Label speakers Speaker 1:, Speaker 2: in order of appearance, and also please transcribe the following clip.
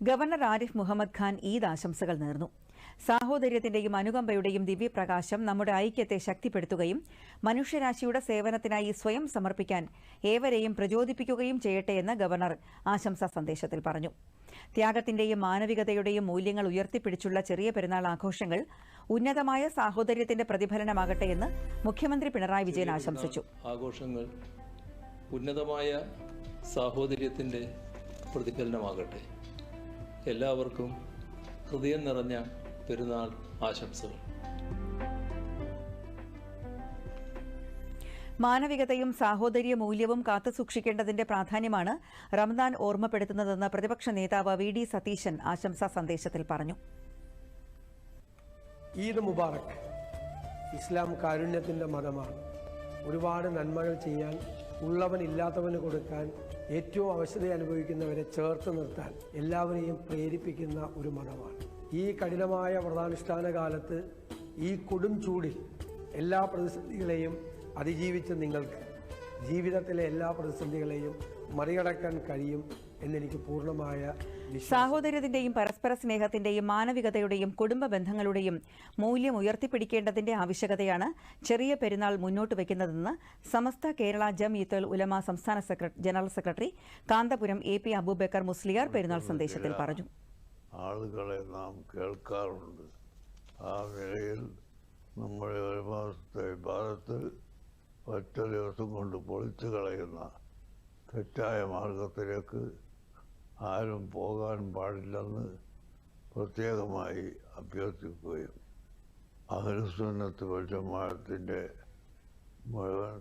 Speaker 1: Governor Arif Muhammad Khan Eid ആശംസകൾ നേർന്നു. സാഹോദര്യത്തിന്റെയും അനുകമ്പയുടെയും ദിവ്യപ്രകാശം നമ്മുടെ ഐക്യത്തെ ശക്തിപ്പെടുത്തുകയും മനുഷ്യരാശിയുടെ സേവനത്തിനായി സ്വയം സമർപ്പിക്കാൻ ഏവരെയും പ്രചോദിപ്പിക്കുകയും ചെയ്യട്ടെയെന്ന് ഗവർണർ ആശംസാ സന്ദേശത്തിൽ പറഞ്ഞു. ത്യാഗത്തിന്റെയും മാനവികതയുടെയും മൂല്യങ്ങൾ ഉയർത്തിപ്പിടിച്ചുള്ള ചെറിയ പെരുന്നാൾ ആഘോഷങ്ങൾ ഉന്നതമായ സാഹോദര്യത്തിന്റെ പ്രതിഫലനമാകട്ടെ എന്ന് മുഖ്യമന്ത്രി പിണറായി വിജയൻ ആശംസിച്ചു.
Speaker 2: ആഘോഷങ്ങൾ ഉന്നതമായ സാഹോദര്യത്തിന്റെ പ്രതിഫലനമാകട്ടെ. എല്ലാവർക്കും ഹൃദയം നിറഞ്ഞ പെരുന്നാൾ ആശംസകൾ.
Speaker 1: മാനവികതയും സാഹോദര്യ മൂല്യവും കാത്തുസൂക്ഷിക്കേണ്ടതിന്റെ പ്രാധാന്യമാണ് റംദാൻ ഓർമ്മപ്പെടുത്തുന്നതെന്ന് പ്രതിപക്ഷ നേതാവ് വി ഡി സതീശൻ ആശംസാ സന്ദേശത്തിൽ പറഞ്ഞു.
Speaker 3: ഈദ് മുബാറക് ഇസ്ലാം കാരുണ്യത്തിന്റെ മതമാണ്. ഒരുപാട് നന്മകൾ ചെയ്യാൻ ഉള്ളവൻ ഇല്ലാത്തവന് കൊടുക്കാൻ ഏറ്റവും അവശത അനുഭവിക്കുന്നവരെ ചേർത്ത് നിർത്താൻ എല്ലാവരെയും പ്രേരിപ്പിക്കുന്ന ഒരു മതമാണ് ഈ കഠിനമായ വ്രതാനുഷ്ഠാന കാലത്ത് ഈ കൊടും ചൂടിൽ എല്ലാ പ്രതിസന്ധികളെയും അതിജീവിച്ച് നിങ്ങൾക്ക് ജീവിതത്തിലെ എല്ലാ പ്രതിസന്ധികളെയും മറികടക്കാൻ കഴിയും എന്നെനിക്ക് പൂർണമായ
Speaker 1: സാഹോദര്യത്തിന്റെയും പരസ്പര സ്നേഹത്തിന്റെയും മാനവികതയുടെയും കുടുംബ ബന്ധങ്ങളുടെയും മൂല്യം ഉയർത്തിപ്പിടിക്കേണ്ടതിന്റെ ആവശ്യകതയാണ് ചെറിയ പെരുന്നാൾ മുന്നോട്ട് വയ്ക്കുന്നതെന്ന് സമസ്ത കേരള ജംഇത്തുൽ ഉലമ സംസ്ഥാന general secretary Kanthapuram A P Aboobacker Musliyar പെരുന്നാൾ സന്ദേശത്തിൽ പറഞ്ഞു.
Speaker 4: ആളുകളെ നാം കേൾക്കാറുണ്ട്. ആ നിലയിൽ നമ്മുടെ ഒരു മാസത്തെ ഭാരത്ത് ഒറ്റ ദിവസം കൊണ്ട് പൊളിച്ചു കളയുന്ന തെറ്റായ മാർഗത്തിലേക്ക് ആരും പോകാൻ പാടില്ലെന്ന് പ്രത്യേകമായി അഭ്യർത്ഥിക്കുകയും അഹ്ലുസുന്നത്ത് വജമാഅത്തിന്റെ മുഴുവൻ